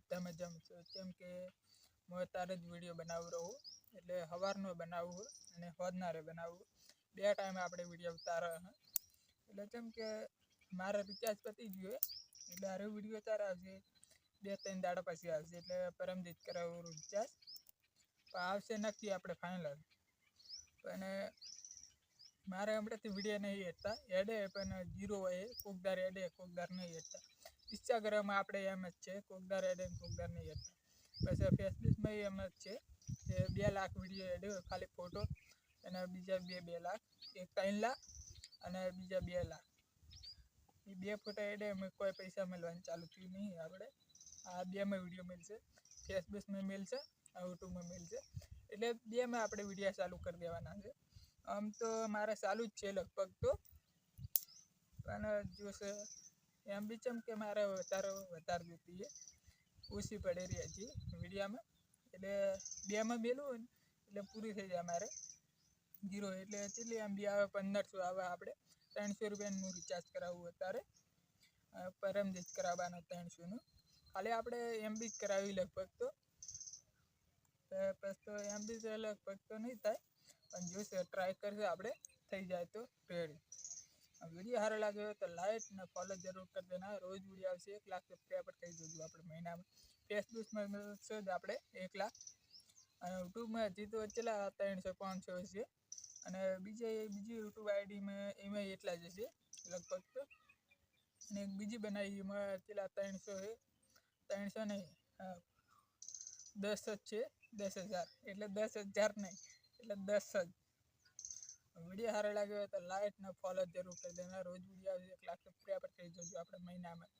બધા મજામાં કેમ કે હું અત્યારે જ વીડિયો બનાવી રહું, એટલે સવારનો બનાવવું અને હોદનારે બનાવવું બે ટાઈમે આપણે વીડિયો ઉતારે એટલે કેમ કે મારે રિચાર્જ પતી ગયો એટલે હારે વીડિયો ત્યારે આવશે, બે ત્રણ દાડા પછી આવશે, એટલે પરમજીત કરાવું રિચાર્જ. પણ આવશે નક્કી આપણે ફાઇનલ પણ મારે હમણાંથી વીડિયો નહીં હેઠતા એડે પણ જીરો હોય કોકદાર એડે કોકદાર નહીં હેઠતા ઇન્સ્ટાગ્રામમાં આપણે એમ જ છે કોકદાર એડે ને કોકદાર નહીં એડ પછી ફેસબુકમાં એમ જ છે કે બે લાખ વીડિયો એડ ખાલી ફોટો અને બીજા બે બે લાખ. એક ત્રણ લાખ અને બીજા બે લાખ. એ બે ફોટા એડે એમ કોઈ પૈસા મળવાનું ચાલુ થયું નહીં આપણે. આ બેમાં વીડિયો મળશે. ફેસબુકમાં મળશે યુટ્યુબમાં મળશે. એટલે બેમાં આપણે વિડીયા ચાલુ કરી દેવાના છે. આમ તો મારે ચાલુ જ છે લગભગ તો. પણ જોશે એમ બી ચમ કે મારે વધારે વધારે જોતી છે. ઓછી પડી રહી હતી મીડિયામાં. એટલે બેમાં મેલું એટલે પૂરી થઈ જાય મારે. જીરો એટલે કેટલી એમ બી આવે, પંદરસો આવે આપણે ત્રણસો રૂપિયાનું રિચાર્જ કરાવવું અત્યારે. પરમ જ કરાવવાનું ત્રણસોનું. ખાલી આપણે એમ બી જ કરાવી લગભગ તો. પછી તો એમ બી લગભગ તો નહીં થાય. પણ જોશે ટ્રાય કરશે આપણે થઈ જાય તો રેડી વીડિયો સારો લાગ્યો હોય તો લાઈક ને ફોલો જરૂર કરી દેના. રોજ વીડિયો આવશે, એક લાખ સબસ્ક્રાઈબર થઈ જજો આપણે મહિનામાં. ફેસબુકમાં મળશે જ આપણે, એક લાખ. અને યુટ્યુબમાં હજી તો ચેલા ત્રણસો, પાંચસો હશે. અને બીજે, બીજી યુટ્યુબ આઈડીમાં એમાં એટલા જ હશે, લગભગ તો. અને એક બીજી બનાવી એમાં ચેલા ત્રણસો છે ત્રણસો નહીં દસ જ છે, દસ હજાર. એટલે દસ હજાર નહીં, એટલે દસ જ. વીડિયો સારો લાગ્યો હોય તો લાઈક ને ફોલો જરૂર કરી દેના રોજ વીડિયો એક લાખ સબસ્ક્રાઈબર થઈ જજો આપણે મહિનામાં.